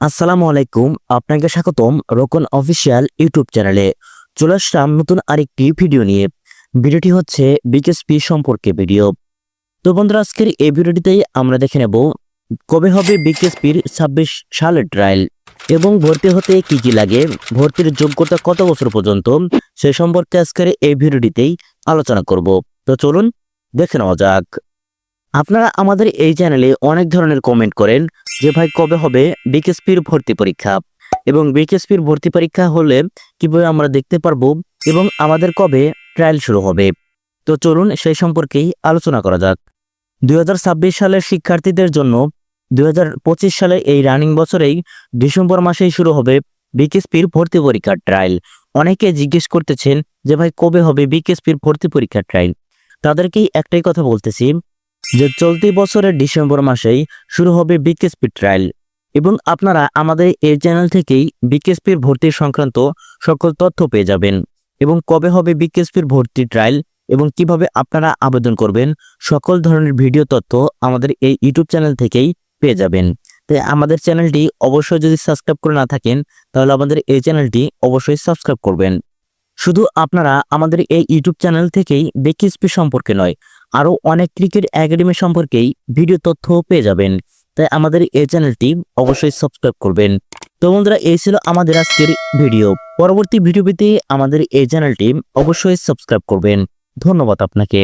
আসসালামু আলাইকুম, আপনাকে স্বাগতম রোকন অফিসিয়াল ইউটিউব চ্যানেলে। চলে আসলাম নতুন আরেকটি ভিডিও নিয়ে। ভিডিওটি হচ্ছে বিকেএসপি সম্পর্কে ভিডিও। তো বন্ধুরা, আজকের এই ভিডিওটিতেই আমরা দেখে নেব কবে হবে বিকেএসপির ছাব্বিশ সালের ট্রায়াল এবং ভর্তি হতে কি কি লাগে, ভর্তির যোগ্যতা কত বছর পর্যন্ত, সে সম্পর্কে আজকের এই ভিডিওটিতেই আলোচনা করব। তো চলুন, দেখে নেওয়া যাক। আপনারা আমাদের এই চ্যানেলে অনেক ধরনের কমেন্ট করেন যে ভাই কবে হবে বিকেএসপির ভর্তি পরীক্ষা? এবং বিকেএসপির ভর্তি পরীক্ষা হলে কীভাবে আমরা দেখতে পারব এবং আমাদের কবে ট্রায়াল শুরু হবে? তো চলুন সেই সম্পর্কেই আলোচনা করা যাক। দুই হাজার ছাব্বিশ সালের শিক্ষার্থীদের জন্য দুই সালে এই রানিং বছরেই ডিসেম্বর মাসেই শুরু হবে বিকেএসপির ভর্তি পরীক্ষার ট্রায়াল অনেকে জিজ্ঞেস করতেছেন যে ভাই কবে হবে বিকেএসপির ভর্তি পরীক্ষার ট্রায়াল তাদেরকেই একটাই কথা বলতেছি যে চলতি বছরের ডিসেম্বর মাসেই শুরু হবে বিকেএসপি ট্রায়াল। এবং আপনারা আমাদের এই চ্যানেল থেকেই বিকেএসপির ভর্তি সংক্রান্ত সকল তথ্য পেয়ে যাবেন। এবং কবে হবে বিকেএসপির ভর্তি ট্রায়াল এবং কীভাবে আপনারা আবেদন করবেন সকল ধরনের ভিডিও তথ্য আমাদের এই ইউটিউব চ্যানেল থেকেই পেয়ে যাবেন। তাই আমাদের চ্যানেলটি অবশ্যই যদি সাবস্ক্রাইব করে না থাকেন, তাহলে আমাদের এই চ্যানেলটি অবশ্যই সাবস্ক্রাইব করবেন। শুধু আপনারা আমাদের এই ইউটিউব চ্যানেল থেকেই বিকেএসপি সম্পর্কে নয় আরও অনেক ক্রিকেট একাডেমি সম্পর্কেই ভিডিও তথ্য পেয়ে যাবেন। তাই আমাদের এই চ্যানেলটি অবশ্যই সাবস্ক্রাইব করবেন। তো বন্ধুরা, এই ছিল আমাদের আজকের ভিডিও পরবর্তী ভিডিও পেতে আমাদের এই চ্যানেলটি অবশ্যই সাবস্ক্রাইব করবেন। ধন্যবাদ আপনাকে।